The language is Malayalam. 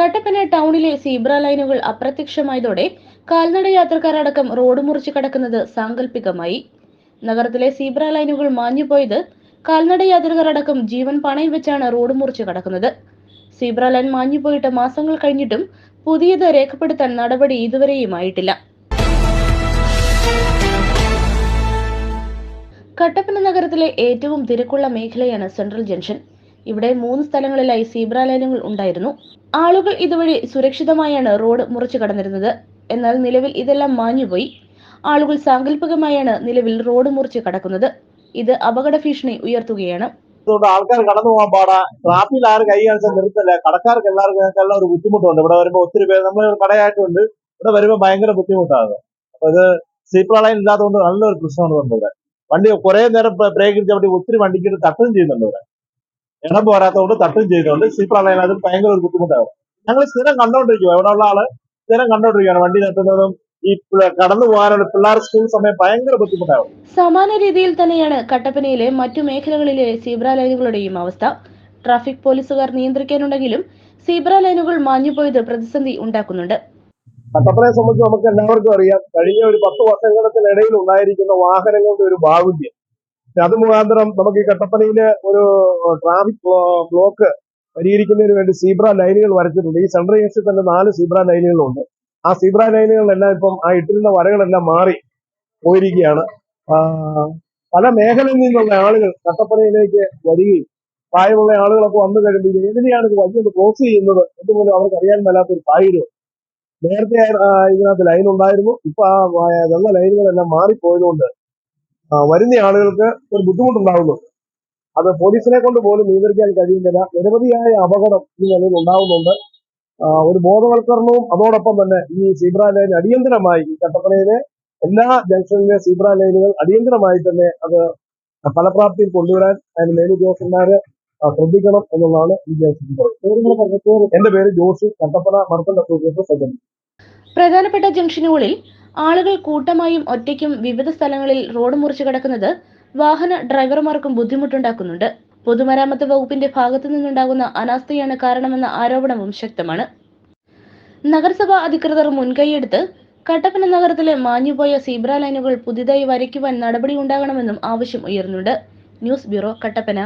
കട്ടപ്പന ടൗണിലെ സീബ്ര ലൈനുകൾ അപ്രത്യക്ഷമായതോടെ കാൽനട യാത്രക്കാരടക്കം റോഡ് മുറിച്ച് കടക്കുന്നത് സാങ്കല്പികമായി നഗരത്തിലെ സീബ്ര ലൈനുകൾ മാഞ്ഞുപോയത് കാൽനട യാത്രക്കാരടക്കം ജീവൻ പണയം വെച്ചാണ് റോഡ് മുറിച്ച് കടക്കുന്നത്. സീബ്ര ലൈൻ മാഞ്ഞുപോയിട്ട് മാസങ്ങൾ കഴിഞ്ഞിട്ടും പുതിയത് രേഖപ്പെടുത്താൻ നടപടി ഇതുവരെയും ആയിട്ടില്ല കട്ടപ്പന നഗരത്തിലെ ഏറ്റവും തിരക്കുള്ള മേഖലയാണ് സെൻട്രൽ ജംഗ്ഷൻ. ഇവിടെ മൂന്ന് സ്ഥലങ്ങളിലായി സീബ്ര ലൈനുകൾ ഉണ്ടായിരുന്നു. ആളുകൾ ഇതുവഴി സുരക്ഷിതമായാണ് റോഡ് മുറിച്ചു കടന്നിരുന്നത്. എന്നാൽ നിലവിൽ ഇതെല്ലാം മാഞ്ഞുപോയി. ആളുകൾ സാങ്കല്പികമായാണ് നിലവിൽ റോഡ് മുറിച്ച് കടക്കുന്നത്. ഇത് അപകട ഭീഷണി ഉയർത്തുകയാണ്. ആൾക്കാർ കടന്നു പോകാൻ പാടാ. ട്രാഫിക്കിൽ ആരും കൈ കാണിച്ചാൽ നിർത്തല്ല. കടക്കാർക്ക് എല്ലാവർക്കും എല്ലാം ഒരു ബുദ്ധിമുട്ടുണ്ട്. ഇവിടെ വരുമ്പോൾ ഒത്തിരി പേര് നമ്മൾ കടയായിട്ടുണ്ട്. ഇവിടെ വരുമ്പോൾ ഭയങ്കര ബുദ്ധിമുട്ടാണ്. അപ്പൊ ഇത് സീപ്ര ലൈൻ ഇല്ലാത്തതുകൊണ്ട് നല്ലൊരു പ്രശ്നമാണ് ഇവിടെ. വണ്ടി കുറെ നേരം ബ്രേക്ക് ചവിട്ടി ഒത്തിരി വണ്ടിക്ക് തട്ടുകയും ചെയ്യുന്നുണ്ട് ഇവിടെ. ഇടം പോരാത്തതുകൊണ്ട് തട്ടും ചെയ്യുന്നുണ്ട് സീപ്ര ലൈൻ അത് ഭയങ്കര ഒരു ബുദ്ധിമുട്ടാകും ഞങ്ങൾ സ്ഥിരം കണ്ടോണ്ടിരിക്കുക ഇവിടെ ഉള്ള ആൾ? സ്ഥിരം കണ്ടോണ്ടിരിക്കുകയാണ് വണ്ടി നിർത്തുന്നതും ഈ കടന്നു പോകാനുള്ള പിള്ളേർ സ്കൂൾ സമയം ഭയങ്കര ബുദ്ധിമുട്ടാണ് സമാന രീതിയിൽ തന്നെയാണ് കട്ടപ്പനയിലെ മറ്റു മേഖലകളിലെ സീബ്ര ലൈനുകളുടെയും അവസ്ഥ. ട്രാഫിക് പോലീസുകാർ നിയന്ത്രിക്കാനുണ്ടെങ്കിലും സീബ്ര ലൈനുകൾ മാഞ്ഞുപോയത് പ്രതിസന്ധി ഉണ്ടാക്കുന്നുണ്ട്. കട്ടപ്പനയെ സംബന്ധിച്ച് നമുക്ക് എല്ലാവർക്കും അറിയാം. കഴിഞ്ഞ ഒരു പത്ത് വർഷങ്ങൾക്കിടയിൽ ഉണ്ടായിരിക്കുന്ന വാഹനങ്ങളുടെ ഒരു ബാഹുല്യം. അത് മുഖാന്തരം നമുക്ക് ഈ കട്ടപ്പനയിലെ ഒരു ട്രാഫിക് ബ്ലോക്ക് പരിഹരിക്കുന്നതിന് വേണ്ടി സീബ്ര ലൈനുകൾ വരച്ചിട്ടുണ്ട്. ഈ സെൻട്രൽ ഏഷ്യയിൽ തന്നെ നാല് സീബ്ര ലൈനുകളുണ്ട്. ആ സീബ്ര ലൈനുകളെല്ലാം ഇപ്പം ആ ഇട്ടിരുന്ന വരകളെല്ലാം മാറി പോയിരിക്കുകയാണ്. പല മേഖലയിൽ നിന്നുള്ള ആളുകൾ കട്ടപ്പനയിലേക്ക് വരികയും പ്രായമുള്ള ആളുകളൊക്കെ വന്നു കഴിയുമ്പോൾ എന്തിനാണ് ഇത് വഴി ഒന്ന് ക്ലോസ് ചെയ്യുന്നത് എന്തുപോലും അവർക്ക് അറിയാൻ മേലാത്തൊരു സാഹചര്യം നേരത്തെ ഇതിനകത്ത് ലൈൻ ഉണ്ടായിരുന്നു ഇപ്പൊ ആ വെള്ള ലൈനുകളെല്ലാം മാറിപ്പോയതുകൊണ്ട് വരുന്ന ആളുകൾക്ക് ഒരു ബുദ്ധിമുട്ടുണ്ടാകുന്നു അത് പോലീസിനെ കൊണ്ട് പോലും നിയന്ത്രിക്കാൻ കഴിയുന്നില്ല. നിരവധിയായ അപകടം ഈ നിലയിൽ ഉണ്ടാവുന്നുണ്ട്. ഒരു ബോധവൽക്കരണവും അതോടൊപ്പം തന്നെ ഈ സീബ്ര ലൈൻ അടിയന്തരമായി ഈ കട്ടപ്പനയിലെ എല്ലാ ജംഗ്ഷനിലെ സീബ്ര ലൈനുകൾ അടിയന്തരമായി തന്നെ അത് ഫലപ്രാപ്തിയിൽ കൊണ്ടുവരാൻ അതിന് മേലുദ്യോഗസ്ഥന്മാര് ശ്രദ്ധിക്കണം എന്നുള്ളതാണ് ജംഗ്ഷൻ എന്റെ പേര് ജോഷി കട്ടപ്പന സെക്രട്ടറി പ്രധാനപ്പെട്ട ജംഗ്ഷനുകളിൽ ആളുകൾ കൂട്ടമായും ഒറ്റയ്ക്കും വിവിധ സ്ഥലങ്ങളിൽ റോഡ് മുറിച്ചു കിടക്കുന്നത് വാഹന ഡ്രൈവർമാർക്കും ബുദ്ധിമുട്ടുണ്ടാക്കുന്നുണ്ട്. പൊതുമരാമത്ത് വകുപ്പിന്റെ ഭാഗത്തു നിന്നുണ്ടാകുന്ന അനാസ്ഥയാണ് കാരണമെന്ന ആരോപണവും ശക്തമാണ്. നഗരസഭാ അധികൃതർ മുൻകൈയെടുത്ത് കട്ടപ്പന നഗരത്തിലെ മാഞ്ഞുപോയ സീബ്ര ലൈനുകൾ പുതിയതായി വരയ്ക്കുവാൻ നടപടി ഉണ്ടാകണമെന്നും ആവശ്യം ഉയർന്നുണ്ട്. News bureau Kattappana.